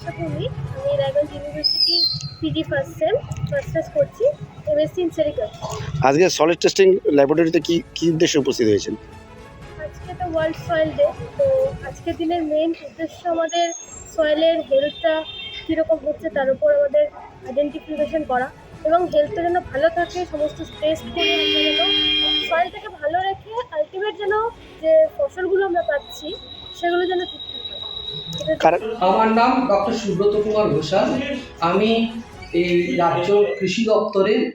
আশা ভূমি আমি Raiganj university PG first sem masters করছি MSc in sericulture আজকে সলিড টেস্টিং ল্যাবরেটরিতে কি কি উদ্দেশ্যে উপস্থিত হয়েছেন? আজকে তো ওয়ার্ল্ড সয়েল ডে তো আজকের দিনের মেন উদ্দেশ্য আমাদের সয়েলের হেলথটা কীরকম হচ্ছে তার উপর আমাদের আইডেন্টিফিকেশন করা এবং হেলথটা যেন ভালো থাকে সমস্ত টেস্ট করে আমরা যেন সয়েলটাকে ভালো রেখে আলটিমেট যেন যে ফসলগুলো আমরা পাচ্ছি সেগুলো যেন কারণ আমার নাম ডক্টর সুব্রত কুমার ঘোষাল। আমি এই রাজ্য কৃষি দপ্তরের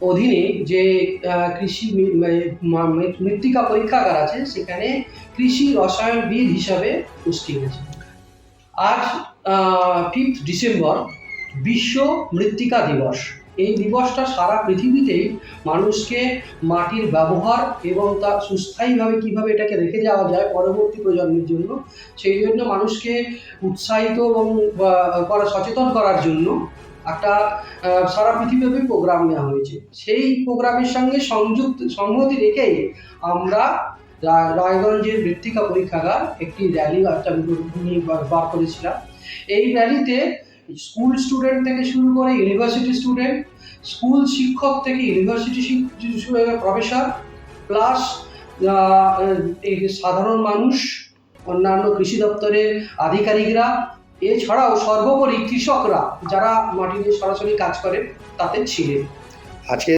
অধীনে যে কৃষি মি- মে- মা- মে- মৃত্তিকা পরীক্ষাগার আছে, সেখানে কৃষি রসায়নবিদ হিসাবে পুষ্টি হয়েছে। আজ ফিফথ ডিসেম্বর বিশ্ব মৃত্তিকা দিবস। এই দিবসটা সারা পৃথিবীতেই মানুষকে মাটির ব্যবহার এবং তার সুস্থায়ীভাবে কীভাবে এটাকে রেখে যাওয়া যায় পরবর্তী প্রজন্মের জন্য, সেই জন্য মানুষকে উৎসাহিত এবং করা সচেতন করার জন্য একটা সারা পৃথিবীব্যাপী প্রোগ্রাম নেওয়া হয়েছে। সেই প্রোগ্রামের সঙ্গে সংযুক্ত, সংহতি রেখেই আমরা রায়গঞ্জের মৃত্তিকা পরীক্ষাগার একটি র্যালি একটা বার করেছিলাম। এই র্যালিতে স্কুল স্টুডেন্ট থেকে শুরু করে ইউনিভার্সিটি স্টুডেন্ট স্কুল শিক্ষক থেকে ইউনিভার্সিটি প্রফেসর প্লাস সাধারণ মানুষ, অন্যান্য কৃষি দপ্তরের আধিকারিকরা, এছাড়াও সর্বোপরি কৃষকরা যারা মাটি সরাসরি কাজ করে, তাতে ছিলেন। আজকে